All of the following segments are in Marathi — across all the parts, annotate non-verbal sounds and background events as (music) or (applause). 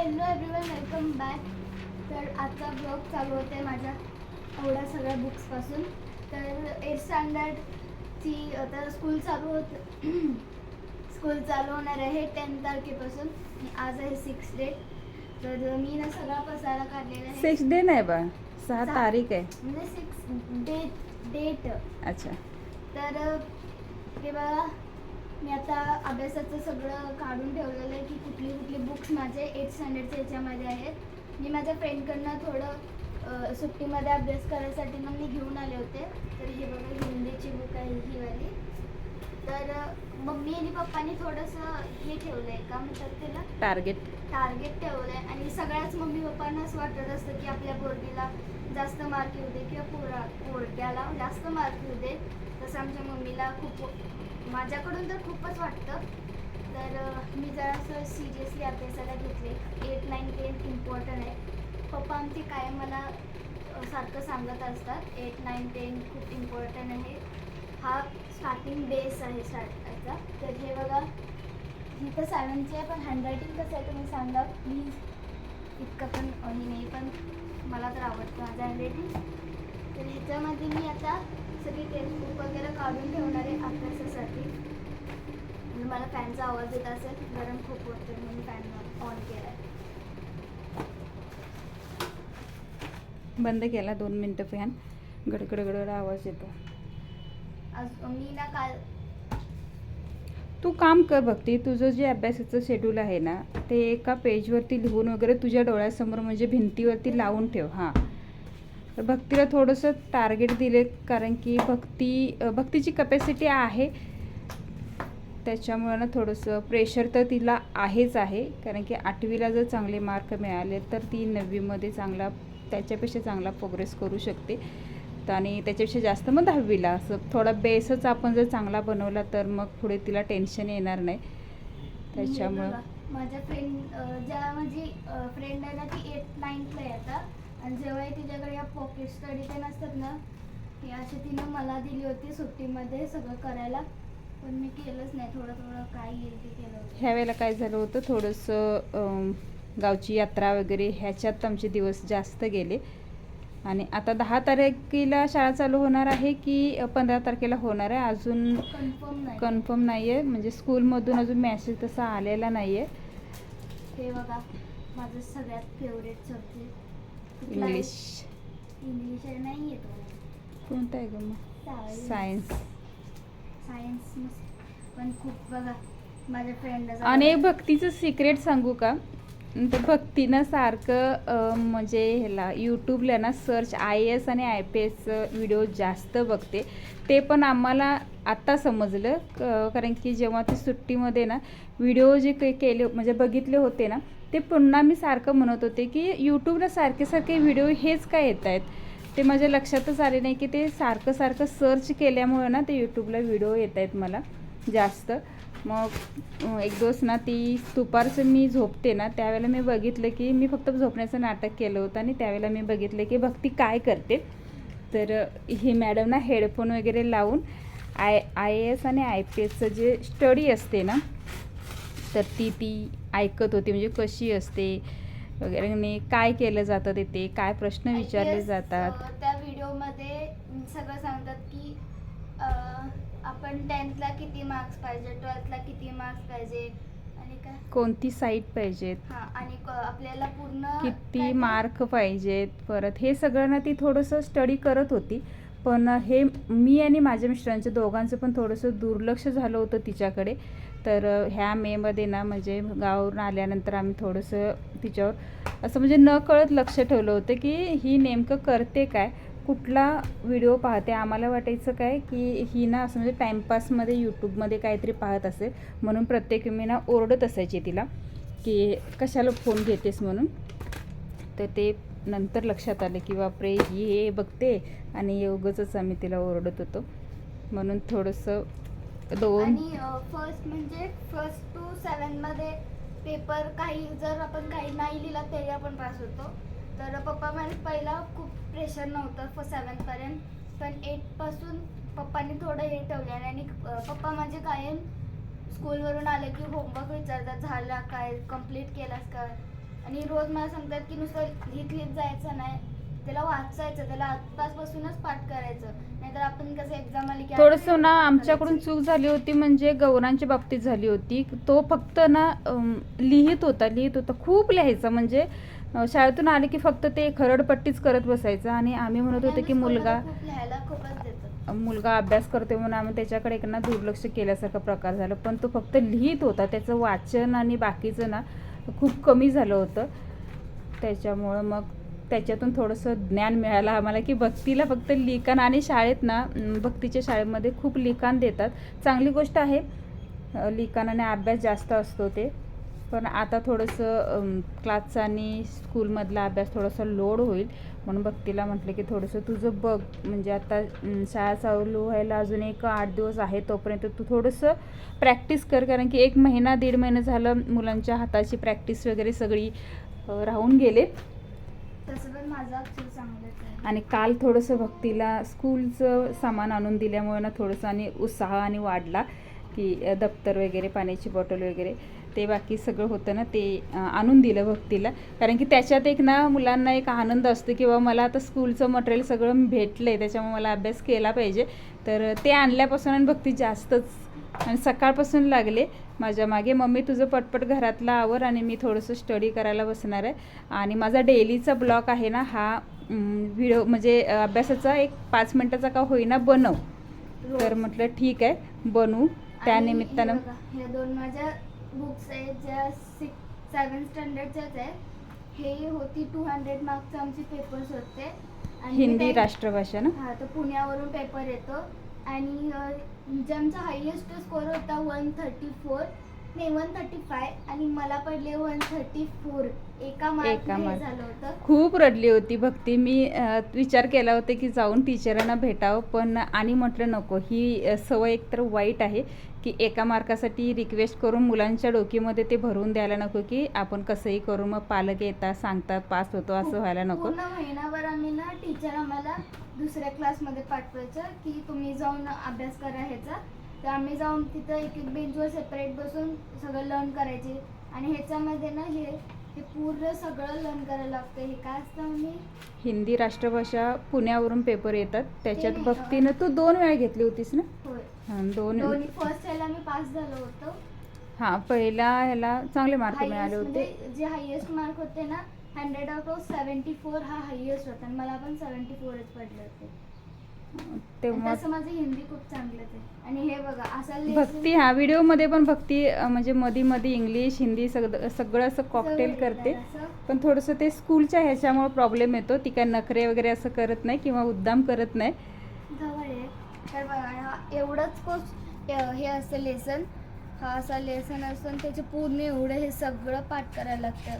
हॅलो एव्हरीवन वेलकम बॅक तर आजचा ब्लॉग चालू होते माझ्या एवढ्या सगळ्या बुक्सपासून तर एट स्टँडर्डची आता स्कूल चालू होत (clears throat) स्कूल चालू होणार आहे टेन तारखेपासून. आज आहे सिक्स डे तर मी ना सगळा पसारा काढलेला आहे. सिक्स डे नाही बा. सहा. तारीख आहे. म्हणजे सिक्स डेट डेट अच्छा. तर हे बघा. मी आता अभ्यासाचं सगळं काढून ठेवलेलं आहे की कुठली कुठली बुक्स माझे एट स्टँडर्डच्या याच्यामध्ये आहेत. मी माझ्या फ्रेंडकडनं थोडं सुट्टीमध्ये अभ्यास करायसाठी मग मी घेऊन आले होते. तर हे बघा हिंदीची बुक आहे ही वाली. तर मम्मी आणि पप्पानी थोडंसं हे ठेवलं आहे का म्हणतात त्याला? टार्गेट टार्गेट ठेवलं आहे आणि सगळ्याच मम्मी पप्पांना असं वाटत असतं की आपल्या पोरगीला जास्त मार्क येऊ दे किंवा पोरा पोरग्याला जास्त मार्क येऊ दे. तसं आमच्या मम्मीला खूप माझ्याकडून तर खूपच वाटतं. तर मी जरासं सिरियसली अभ्यासाला घेतले. एट नाईन टेन इम्पॉर्टंट आहे. पप्पा आमचे कायम मला सारखं सांगत असतात. एट नाईन टेन खूप इम्पॉर्टंट आहे. हा स्टार्टिंग बेस आहे स्टार्टचा तर हे बघा ही तर सेवनची आहे पण हँडरायटिंग कसं आहे तुम्ही सांगा प्लीज इतकं पण हे नाही पण मला तर आवडतं माझं हँडरायटिंग तर ह्याच्यामध्ये मी आता सगळी टेक्स्टबुक वगैरे काढून ठेवणार आहे अभ्यासासाठी. आणि मला फॅनचा आवाज येत असेल गरम खूप होते म्हणून फॅन ऑन केला बंद केला दोन मिनटं फॅन गडगड आवाज येतो. आज मी ना काल तू काम कर भक्ती तुझं जे अभ्यासाचं शेड्यूल आहे ना ते एका पेजवरती लिहून वगैरे तुझ्या डोळ्यासमोर म्हणजे भिंतीवरती लावून ठेव हां. तर भक्तीला थोडंसं टार्गेट दिले कारण की भक्ती भक्तीची कपॅसिटी आहे. त्याच्यामुळं ना थोडंसं प्रेशर तर तिला आहेच आहे कारण की आठवीला जर चांगले मार्क मिळाले तर ती नववीमध्ये चांगला त्याच्यापेक्षा चांगला प्रोग्रेस करू शकते. तर आणि त्याच्यापेक्षा जास्त मग दहावीला. असं थोडा बेसच आपण जर चांगला बनवला तर मग पुढे तिला टेन्शन येणार नाही. त्याच्यामुळं. माझ्या फ्रेंड ज्या माझी फ्रेंड आहे ना ती एट नाईन्थला आहे आता. आणि जेव्हा तिच्याकडे या पॉकेट स्टडी ते नसतात ना हे असे तिनं मला दिली होती सुट्टीमध्ये सगळं करायला. पण मी केलंच नाही. थोडं थोडं काय येईल ते केलं ह्या वेळेला काय झालं होतं थोडंसं गावची यात्रा वगैरे ह्याच्यात आमचे दिवस जास्त गेले. आणि आता दहा तारखेला शाळा चालू होणार आहे की पंधरा तारखेला होणार आहे. अजून कन्फर्म नाही. आहे म्हणजे स्कूलमधून अजून मेसेज तसा आलेला नाही आहे हे बघा माझं सगळ्यात फेवरेट सब्जेक्ट इंग्लिश इंग्लिश नाही येतो कोणतं आहे ग मग? सायन्स सायन्स पण खूप बघा माझ्या फ्रेंड आणि भक्तीचं सिक्रेट सांगू का? तर भक्तीनं सारखं म्हणजे ह्याला यूट्यूबला ना सर्च आय एस आणि आय पी एस व्हिडिओ जास्त बघते. ते पण आम्हाला आत्ता समजलं क- कारण की जेव्हा ती सुट्टीमध्ये ना व्हिडिओ जे काही केले म्हणजे बघितले होते ना ते पुन्हा मी सारखं म्हणत होते की यूट्यूबला सारखे सारखे व्हिडिओ हेच काय येत आहेत ते माझ्या लक्षातच आले नाही की ते सारखं सारखं सर्च केल्यामुळं ना ते यूट्यूबला व्हिडिओ येत आहेत मला जास्त. मग एक दिवस ना ती दुपारचं मी झोपते ना त्यावेळेला मी बघितलं की मी फक्त झोपण्याचं नाटक केलं होतं आणि त्यावेळेला मी बघितलं की भक्ती काय करते. तर ही मॅडम ना हेडफोन वगैरे लावून आय आय एस आणि आय पी एसचं जे स्टडी असते ना तर ती ती ऐकत होती म्हणजे कशी असते वगैरे काय केलं जातं तिथे काय प्रश्न विचारले जातात. त्या व्हिडिओमध्ये सगळं सांगतात की आपण टेन्थला किती मार्क्स पाहिजे ट्वेल्थला किती मार्क्स पाहिजे आणि काय? कोणती साईट पाहिजेत? हा आणि क- आपल्याला पूर्ण किती काय मार्क पाहिजेत? परत हे सगळं ना ती थोडंसं स्टडी करत होती पण हे मी आणि माझ्या मिस्टरांचं दोघांचं पण थोडंसं दुर्लक्ष झालं होतं तिच्याकडे. तर अ, ह्या मेमध्ये ना म्हणजे गावावरून आल्यानंतर आम्ही थोडंसं तिच्यावर असं म्हणजे न कळत लक्ष ठेवलं होतं की ही नेमकं करते काय? कुठला व्हिडिओ पाहते आम्हाला वाटायचं काय की ही ना असं म्हणजे टाईमपासमध्ये यूट्यूबमध्ये काहीतरी पाहत असेल म्हणून प्रत्येक मी ना ओरडत असायची तिला की कशाला फोन घेतेस म्हणून. तर ते नंतर लक्षात आलं की बापरे ही हे बघते आणि योगच आम्ही तिला ओरडत होतो. म्हणून थोडंसं दोन फर्स्ट म्हणजे फर्स्ट टू सेवनमध्ये पेपर काही जर आपण काही नाही लिहिला तरी आपण पास होतो. तर पप्पा मला पहिला खूप प्रेशर नव्हतं फ सेवनपर्यंत पण एटपासून पप्पांनी थोडं हे ठेवलं आणि पप्पा माझे कायम स्कूलवरून आले की होमवर्क विचारतात झाला काय कंप्लीट केलास का? आणि रोज मला सांगतात की नुसतं लिहित लिहित जायचं नाही. त्याला वाचायचं त्याला आत्ताचपासूनच पाठ करायचं. नाहीतर आपण कसं एक्झाम आली की थोडंसं ना आमच्याकडून. चूक झाली होती म्हणजे गौरांच्या बाबतीत झाली होती. तो फक्त ना लिहित होता लिहित होता. खूप लिहायचा म्हणजे शाळेतून आले की फक्त ते खरडपट्टीच करत बसायचं. आणि आम्ही म्हणत होतो की मुलगा मुलगा अभ्यास करतोय म्हणून आम्ही त्याच्याकडे एक ना दुर्लक्ष केल्यासारखा प्रकार झाला. पण तो फक्त लिहित होता. त्याचं वाचन आणि बाकीचं ना खूप कमी झालं होतं. त्याच्यामुळं मग त्याच्यातून थोडंसं ज्ञान मिळालं आम्हाला की भक्तीला फक्त लिखाण आणि शाळेत ना भक्तीच्या शाळेमध्ये खूप लिखाण देतात. चांगली गोष्ट आहे. अं, लिखाण आणि अभ्यास जास्त असतो ते. पण आता थोडंसं क्लासचा आणि स्कूलमधला अभ्यास थोडासा लोड होईल. म्हणून भक्तीला म्हटलं की थोडंसं तुझं बघ. म्हणजे आता शाळा चालू व्हायला अजून एक आठ दिवस आहे तोपर्यंत तू थोडंसं प्रॅक्टिस कर. कारण की एक महिना दीड महिना झालं मुलांच्या हाताची प्रॅक्टिस वगैरे सगळी राहून गेलेत तसं पण माझं अक्षर चांगलंच आहे. आणि काल थोडंसं भक्तीला स्कूलचं सामान आणून दिल्यामुळे ना थोडंसं आणि उत्साह आणि वाढला की दप्तर वगैरे पाण्याची बॉटल वगैरे. ते बाकी सगळं होतं ना ते आणून दिलं भक्तीला. कारण की त्याच्यात एक ना मुलांना एक आनंद असतो किंवा मला आता स्कूलचं मटेरियल सगळं भेटलं आहे त्याच्यामुळे मला अभ्यास केला पाहिजे. तर ते आणल्यापासून आणि भक्ती जास्तच. आणि सकाळपासून लागले माझ्या मागे. मम्मी तुझं पटपट घरातला आवर आणि मी थोडंसं स्टडी करायला बसणार आहे. आणि माझा डेलीचा ब्लॉग आहे ना हा व्हिडिओ म्हणजे अभ्यासाचा एक पाच मिनटाचा का होईना बनव. तर म्हटलं ठीक आहे बनवू. त्यानिमित्तानं दोन माझ्या बुक्स आहेत ज्या सिक्स सेवन स्टँडर्डच्याच आहेत हे होती टू हंड्रेड मार्कचे आमचे पेपर्स होते. आणि हिंदी ते- राष्ट्रभाषा ना? हा तर पुण्यावरून पेपर येतो. आणि अ, जे आमचा हायेस्ट स्कोअर होता वन थर्टी फोर नाही वन थर्टी फाय आणि मला पडले वन थर्टी फोर एका मार्क एका mark. झालं होतं. खूप रडली होती भक्ती. मी अ, विचार केला होता की जाऊन टीचरांना भेटावं पण आणि म्हटलं नको. ही अ, सवय एकतर वाईट आहे. की एका मार्कासाठी रिक्वेस्ट करून मुलांच्या डोकीमध्ये ते भरून द्यायला नको की आपण कसंही करून मग पालक येतात सांगतात पास होतो असं व्हायला नको. महिनाभर आम्ही ना टीचर आम्हाला दुसऱ्या क्लासमध्ये पाठवायचं की तुम्ही जाऊन अभ्यास करा ह्याचा. तर आम्ही जाऊन तिथं एक एक बेंचवर सेपरेट बसून सगळं लर्न करायचे. आणि ह्याच्यामध्ये ना हे हे पूर्ण सगळं लर्न करायला लागतं. हे काय असतं आम्ही? हिंदी राष्ट्रभाषा पुण्यावरून पेपर येतात. त्याच्यात भक्तीनं तू दोन वेळा घेतली होतीस ना? हां दोन दोन्ही फर्स्ट ह्याला मी पास झालो होतो. हां पहिला ह्याला चांगले मार्क मिळाले होते. म्हणजे जे हायेस्ट मार्क होते ना hundred out of seventy four हा हायेस्ट होता आणि मला पण सेवन्टी फोरच पडले होते. आणि तेव्हा तसं माझं हिंदी खूप चांगलंच आहे आणि हे बघा असा lesson- भक्ती हा व्हिडिओमध्ये पण भक्ती अ, म्हणजे मधी मधी इंग्लिश हिंदी सगळं सगळं असं कॉकटेल करते. असं. पण थोडंसं ते स्कूलच्या ह्याच्यामुळे प्रॉब्लेम येतो. ती काय नखरे वगैरे असं करत नाही किंवा उद्दाम करत नाही. तर बघा हा एवढंच कोर्स हे असतं लेसन हा असा लेसन आणि त्याचे पूर्ण एवढं हे सगळं पाठ करायला लागतं.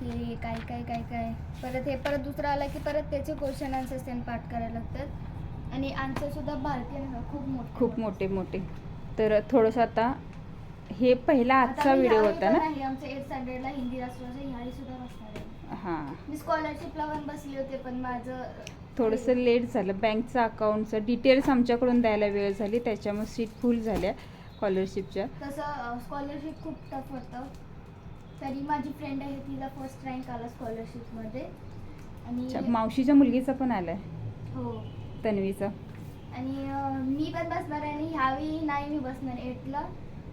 की काय काय काय काय. परत हे परत दुसरं आलं की परत त्याचे क्वेश्चन आन्सर्स त्यांनी पाठ करायला लागतात. आणि आन्सर सुद्धा बारके नाही खूप मोठे. खूप मोठे मोठे. तर थोडंसं आता हे पहिला आजचा व्हिडिओ होता ना? आमच्या एट स्टँडर्डला हिंदी राष्ट्रभाषा ह्यावेळी सुद्धा बसणार आहे. हां. मी स्कॉलरशिपला पण बसली होते पण माझं थोडंसं लेट झालं. बँकचं अकाउंटचं डिटेल्स आमच्याकडून द्यायला वेळ झाली. त्याच्यामुळे सीट फुल झाल्या स्कॉलरशिपच्या. तसं स्कॉलरशिप खूप टफ होतं. तरी माझी फ्रेंड आहे तिला फर्स्ट रँक आला स्कॉलरशिपमध्ये. आणि मावशीच्या मुलगीचा पण आलाय? हो. तन्वीचा. आणि मी पण बसणार आहे आणि ह्यावेळी नाही मी बसणार एटला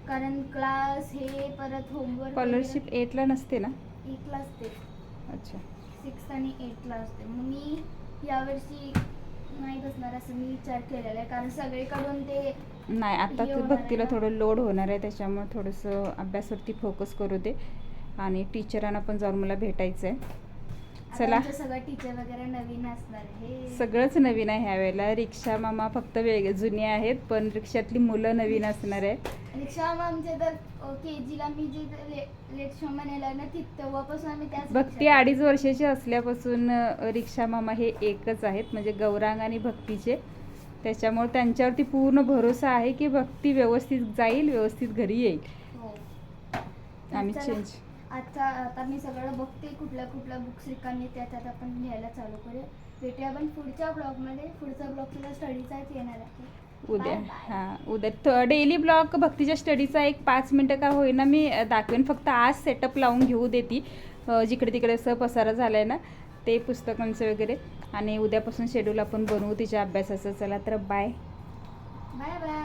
कारण क्लास हे परत होमवर्क स्कॉलरशिप एटला नसते ना? एटला असते. अच्छा. सिक्स आणि एटला असते. मग मी यावर्षी नाही बसणार असं मी विचार केलेला आहे. कारण सगळीकडून ते नाही आता भक्तीला? थोडं लोड होणार आहे त्याच्यामुळे थोडंसं अभ्यासावरती फोकस करू दे. आणि टीचरांना पण जाऊन मला भेटायचं आहे चला. आमचे सगळं टीचर वगैरे नवीन असणार हे सगळंच नवीन आहे ह्या वेळेला. रिक्षा मामा फक्त वेग जुने आहेत पण रिक्षातली मुलं नवीन असणार आहे रिक्षा आमचे तर के जीला मी जे ले- लेट शोमा नेला ना ती तेव्हापासून आम्ही त्याच भक्ती रिक्षात- अडीच वर्षाची असल्यापासून अ, रिक्षा मामा हे एकच आहेत म्हणजे गौरांग आणि भक्तीचे. त्याच्यामुळे त्यांच्यावरती पूर्ण भरोसा आहे की भक्ती व्यवस्थित जाईल व्यवस्थित घरी येईल. हो. आम्ही चला, चेंज आता आता मी सगळं बघते कुठल्या कुठल्या बुक्स रिकामी त्याच्यात आपण लिहायला चालू करूया. भेटूया आपण पुढच्या ब्लॉगमध्ये पुढचा ब्लॉग सुद्धा स्टडीचाच येणार आहे. उद्या. हां उद्या. डेली ब्लॉग भक्तीच्या स्टडीचा एक पाच मिनटं का होईना मी दाखवेन. फक्त आज सेटअप लावून घेऊ देती. जिकडे तिकडे असं पसारा झाला आहे ना ते पुस्तकांचं वगैरे. आणि उद्यापासून शेड्यूल आपण बनवू तिच्या अभ्यासाचं. चला तर बाय बाय बाय